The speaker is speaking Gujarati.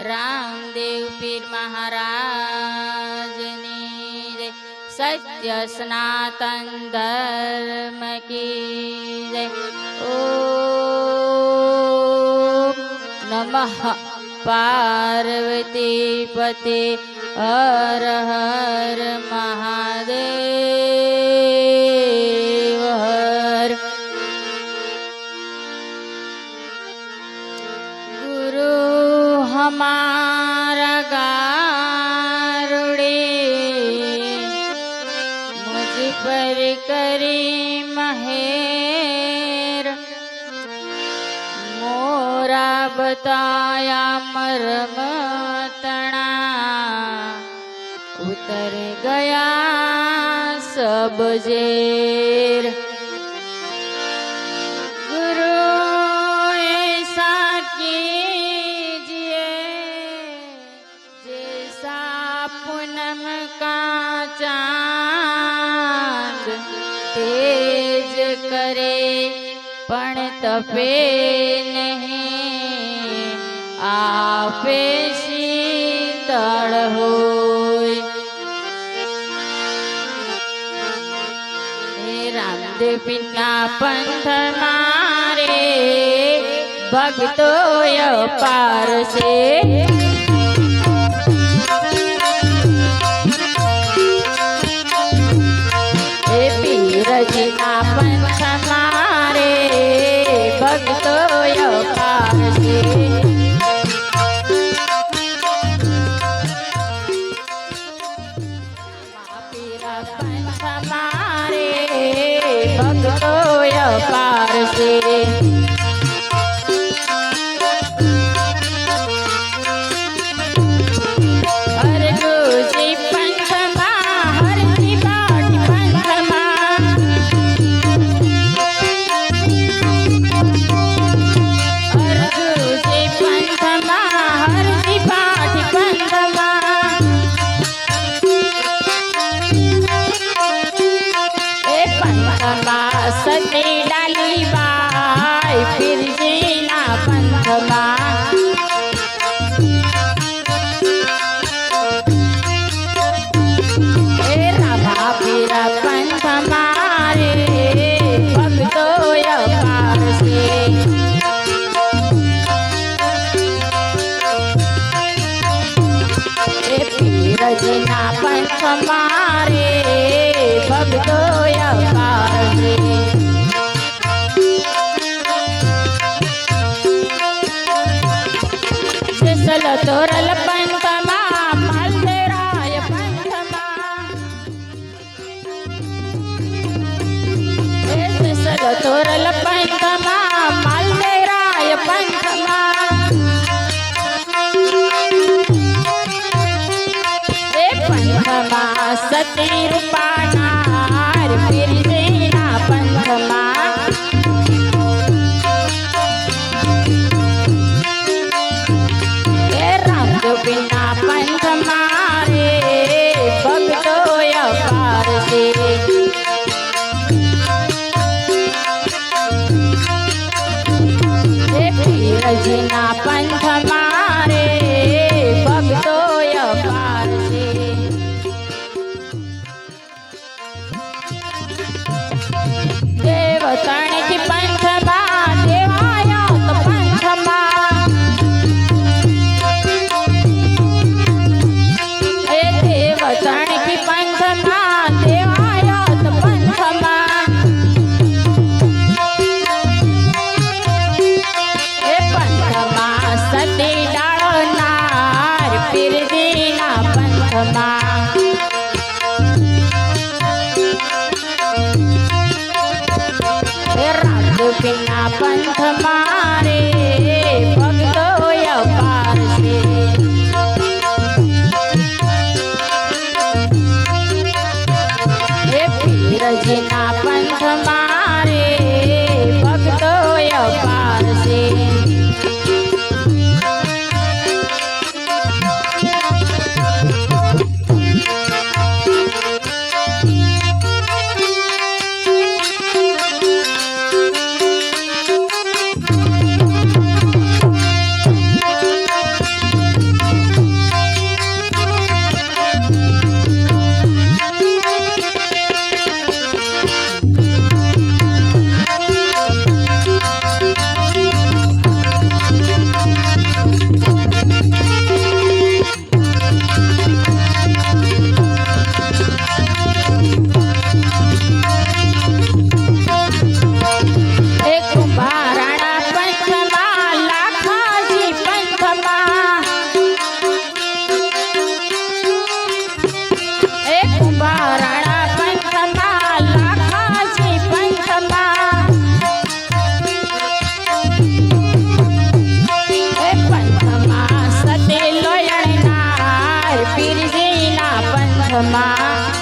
રામદેવ પીર મહારાજની રે સત્ય સનાતન ધર્મ કી રે ઓ નમઃ પાર્વતી પતે હર હર મહાદેવ. રમતાયા મરમતણા ઉતર ગયા સબજેર પૂનમ કાચાંદ તેજ કરે પણ તપે નહીં. આપે શીતળ હોય. હે રામદેવીના પંથ મારે ભક્તો અપાર ભક્તો પાર પીરજીના પંથ સતી રૂપાનાર પંથમાં એ રામદેવના પંથ મારે ભક્તો અપાર પીરજીના પીર જેના પંથમાં